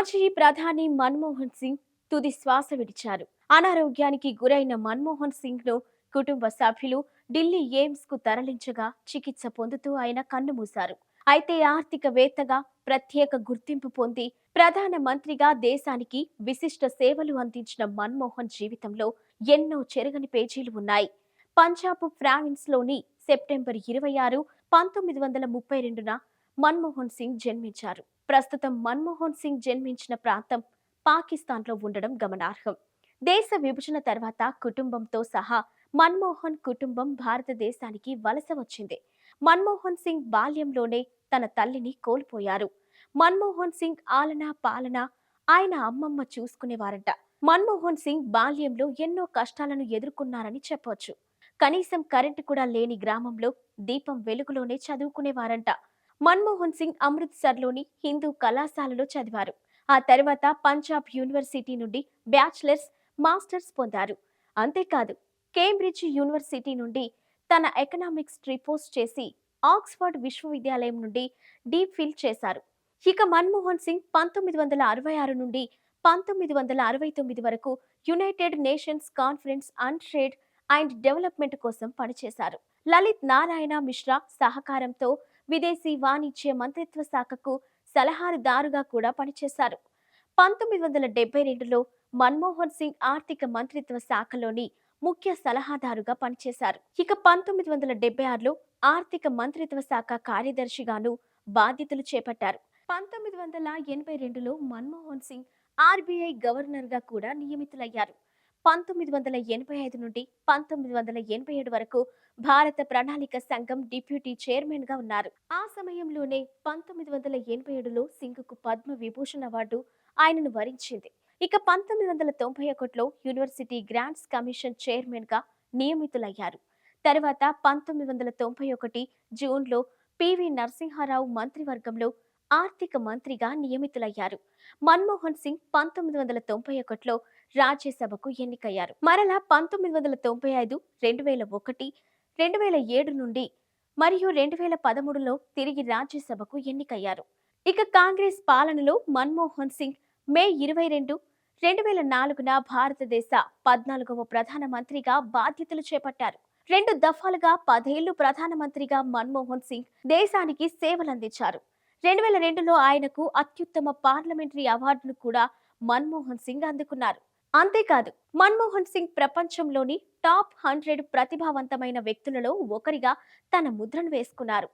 మాజీ ప్రధాని మన్మోహన్ సింగ్ తుది శ్వాస విడిచారు. అనారోగ్యానికి గురైన మన్మోహన్ సింగ్ను కుటుంబ సభ్యులు ఢిల్లీ ఎయిమ్స్కు తరలించగా చికిత్స పొందుతూ ఆయన కన్నుమూశారు అయితే ఆర్థికవేత్తగా ప్రత్యేక గుర్తింపు పొంది ప్రధాన మంత్రిగా దేశానికి విశిష్ట సేవలు అందించిన మన్మోహన్ జీవితంలో ఎన్నో చెరగని పేజీలు ఉన్నాయి. పంజాబ్ ప్రావిన్స్లోని సెప్టెంబర్ ఇరవై ఆరు పంతొమ్మిది వందల ముప్పై రెండున మన్మోహన్ సింగ్ జన్మించారు. ప్రస్తుతం మన్మోహన్ సింగ్ జన్మించిన ప్రాంతం పాకిస్తాన్లో ఉండడం గమనార్హం. దేశ విభజన తర్వాత కుటుంబంతో సహా మన్మోహన్ కుటుంబం భారతదేశానికి వలస వచ్చింది. మన్మోహన్ సింగ్ బాల్యంలోనే తన తల్లిని కోల్పోయారు. మన్మోహన్ సింగ్ ఆలన పాలన ఆయన అమ్మమ్మ చూసుకునేవారంట. మన్మోహన్ సింగ్ బాల్యంలో ఎన్నో కష్టాలను ఎదుర్కొన్నారని చెప్పవచ్చు కనీసం కరెంటు కూడా లేని గ్రామంలో దీపం వెలుగులోనే చదువుకునేవారంట. మన్మోహన్ సింగ్ అమృత్సర్లోని హిందూ కళాశాలలో చదివారు. ఆ తర్వాత పంజాబ్ యూనివర్సిటీ నుండి బ్యాచిలర్స్ మాస్టర్స్ పొందారు. అంతేకాదు కేంబ్రిడ్జ్ యూనివర్సిటీ నుండి తన ఎకనామిక్స్ రిపోర్ట్ చేసి ఆక్స్ఫర్డ్ విశ్వవిద్యాలయం నుండి డీప్ ఫిల్ చేశారు. ఇక మన్మోహన్ సింగ్ పంతొమ్మిది వందల అరవై ఆరు నుండి పంతొమ్మిది వందల అరవై తొమ్మిది వరకు United Nations conference and trade and development కోసం పనిచేశారు. లలిత్ నారాయణ మిశ్రా సహకారంతో విదేశీ వాణిజ్య మంత్రిత్వ శాఖకు సలహాదారుగా కూడా పనిచేశారు. పంతొమ్మిది వందల డెబ్బై రెండులో మన్మోహన్ సింగ్ ఆర్థిక మంత్రిత్వ శాఖలోని ముఖ్య సలహాదారుగా పనిచేశారు. ఇక పంతొమ్మిది వందల డెబ్బై ఆరులో ఆర్థిక మంత్రిత్వ శాఖ కార్యదర్శిగాను బాధ్యతలు చేపట్టారు. పంతొమ్మిది వందల ఎనభై రెండులో మన్మోహన్ సింగ్ ఆర్బీఐ గవర్నర్గా కూడా నియమితులయ్యారు. పంతొమ్మిది వందల ఎనభై ఐదు నుండి పంతొమ్మిది వందల ఎనభై ఏడు వరకు భారత ప్రణాళిక సంఘం డిప్యూటీ చైర్మన్గా ఉన్నారు. ఆ సమయంలోనే పంతొమ్మిది వందల ఎనభై ఏడులో సింగ్కు పద్మ విభూషణ్ అవార్డు ఆయనను వరించింది. ఇక పంతొమ్మిది వందల తొంభై ఒకటిలో యూనివర్సిటీ గ్రాంట్స్ కమిషన్ చైర్మన్గా నియమితులయ్యారు. తర్వాత పంతొమ్మిది వందల తొంభై ఒకటి జూన్లో పివి నరసింహారావు మంత్రివర్గంలో ఆర్థిక మంత్రిగా నియమితులయ్యారు. మన్మోహన్ సింగ్ పంతొమ్మిది వందల తొంభై ఒకటిలో రాజ్యసభకు ఎన్నికయ్యారు. మరలా పంతొమ్మిది వందల తొంభై ఐదు రెండు వేల ఒకటి రెండు వేల ఏడు నుండి మరియు రెండు వేల పదమూడులో తిరిగి రాజ్యసభకు ఎన్నికయ్యారు. ఇక కాంగ్రెస్ పాలనలో మన్మోహన్ సింగ్ మే ఇరవై రెండు రెండు వేల నాలుగున భారతదేశ పద్నాలుగవ ప్రధానమంత్రిగా బాధ్యతలు చేపట్టారు. రెండు దఫాలుగా పదేళ్ళు ప్రధానమంత్రిగా మన్మోహన్ సింగ్ దేశానికి సేవలందించారు. రెండు వేల రెండులో ఆయనకు అత్యుత్తమ పార్లమెంటరీ అవార్డును కూడా మన్మోహన్ సింగ్ అందుకున్నారు. అంతేకాదు మన్మోహన్ సింగ్ ప్రపంచంలోని టాప్ హండ్రెడ్ ప్రతిభావంతమైన వ్యక్తులలో ఒకరిగా తన ముద్రను వేసుకున్నారు.